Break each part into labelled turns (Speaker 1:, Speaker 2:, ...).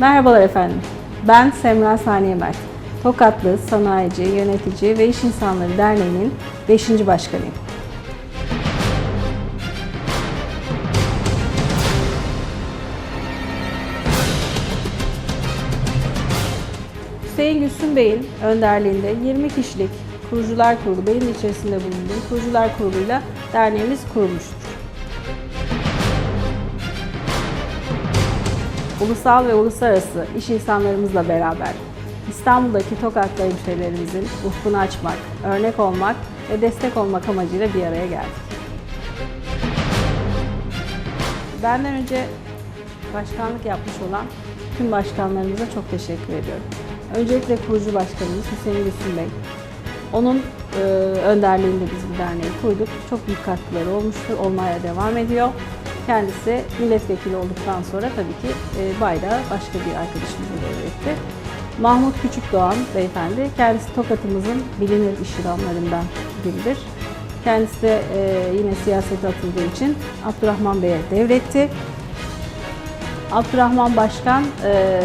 Speaker 1: Merhabalar efendim. Ben Semra Saniye Mert. Tokatlı Sanayici, Yönetici ve İş İnsanları Derneği'nin 5. başkanıyım. Hüseyin Gülsün Bey'in önderliğinde 20 kişilik kurucular kurulu, benim içerisinde bulunduğum kurucular kuruluyla derneğimiz kurulmuştur. Ulusal ve uluslararası iş insanlarımızla beraber İstanbul'daki Tokatlı hemşehrilerimizin ufkunu açmak, örnek olmak ve destek olmak amacıyla bir araya geldik. Benden önce başkanlık yapmış olan tüm başkanlarımıza çok teşekkür ediyorum. Öncelikle kurucu başkanımız Hüseyin Gülsün Bey. Onun e, önderliğinde biz bu derneği kurduk. Çok büyük katkıları olmuştur, olmaya devam ediyor. Kendisi milletvekili olduktan sonra tabii ki e, bayrağı başka bir arkadaşımıza devretti. Mahmut Küçükdoğan beyefendi, kendisi Tokat'ımızın bilinir iş adamlarından biridir. Kendisi de e, yine siyasete atıldığı için Abdurrahman Bey'e devretti. Abdurrahman Başkan e,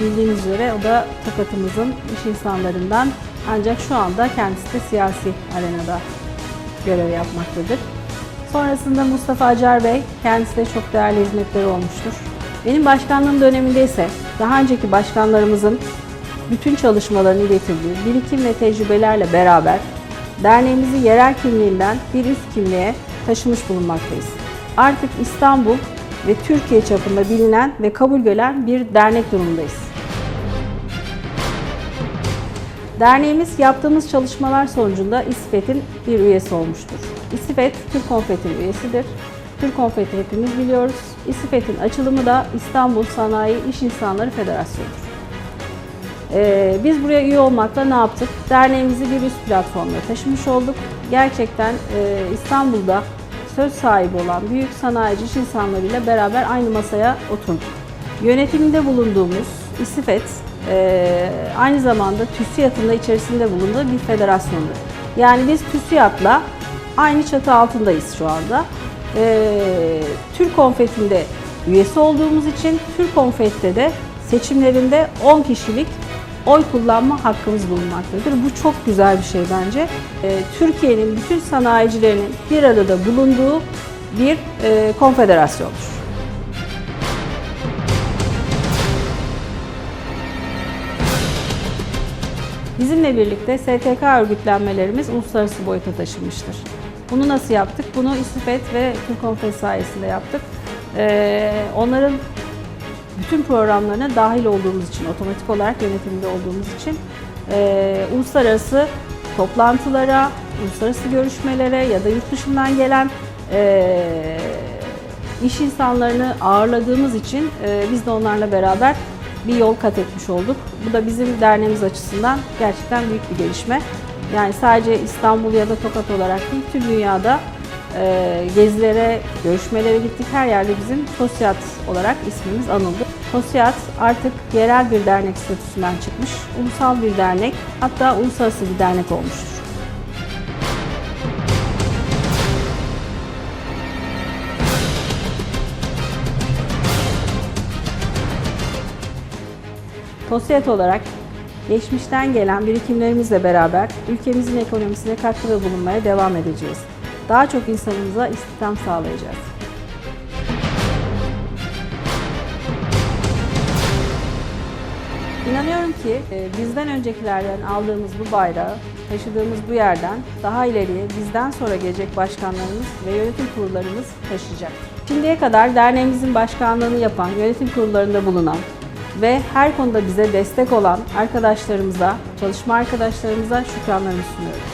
Speaker 1: bildiğiniz üzere o da Tokat'ımızın iş insanlarından ancak şu anda kendisi de siyasi arenada görev yapmaktadır. Sonrasında Mustafa Acar Bey, kendisi de çok değerli hizmetleri olmuştur. Benim başkanlığım döneminde ise daha önceki başkanlarımızın bütün çalışmalarını getirdiği birikim ve tecrübelerle beraber derneğimizi yerel kimliğinden bir üst kimliğe taşımış bulunmaktayız. Artık İstanbul ve Türkiye çapında bilinen ve kabul gören bir dernek durumundayız. Derneğimiz yaptığımız çalışmalar sonucunda İSFET'in bir üyesi olmuştur. İSFET, Türk Konfet'in üyesidir. Türk Konfet'i hepimiz biliyoruz. İSFET'in açılımı da İstanbul Sanayi İş İnsanları Federasyonu'dur. Ee, biz buraya üye olmakla ne yaptık? Derneğimizi bir üst platformlara taşımış olduk. Gerçekten e, İstanbul'da söz sahibi olan büyük sanayici iş insanlarıyla beraber aynı masaya oturduk. Yönetiminde bulunduğumuz İSİFET e, aynı zamanda TÜSİAD'ın da içerisinde bulunduğu bir federasyondur. Yani biz TÜSİAD'la aynı çatı altındayız şu anda. E, Türk Konfeti'nde üyesi olduğumuz için Türk Konfet'te de seçimlerinde 10 kişilik oy kullanma hakkımız bulunmaktadır. Bu çok güzel bir şey bence. Ee, Türkiye'nin bütün sanayicilerinin bir arada bulunduğu bir e, konfederasyondur. Bizimle birlikte STK örgütlenmelerimiz uluslararası boyuta taşınmıştır. Bunu nasıl yaptık? Bunu İSİFET ve Türk Konfes sayesinde yaptık. Ee, onların bütün programlarına dahil olduğumuz için, otomatik olarak yönetiminde olduğumuz için e, uluslararası toplantılara, uluslararası görüşmelere ya da yurt dışından gelen e, iş insanlarını ağırladığımız için e, biz de onlarla beraber bir yol kat etmiş olduk. Bu da bizim derneğimiz açısından gerçekten büyük bir gelişme. Yani sadece İstanbul ya da Tokat olarak değil, tüm dünyada e, gezilere, görüşmelere gittik. Her yerde bizim TOSİAD olarak ismimiz anıldı. TOSİAD artık yerel bir dernek statüsünden çıkmış, ulusal bir dernek, hatta uluslararası bir dernek olmuştur. TOSİAD olarak geçmişten gelen birikimlerimizle beraber ülkemizin ekonomisine katkıda bulunmaya devam edeceğiz. Daha çok insanımıza istihdam sağlayacağız. İnanıyorum ki e, bizden öncekilerden aldığımız bu bayrağı taşıdığımız bu yerden daha ileriye bizden sonra gelecek başkanlarımız ve yönetim kurullarımız taşıyacaktır. Şimdiye kadar derneğimizin başkanlığını yapan, yönetim kurullarında bulunan ve her konuda bize destek olan arkadaşlarımıza, çalışma arkadaşlarımıza şükranlarımı sunuyorum.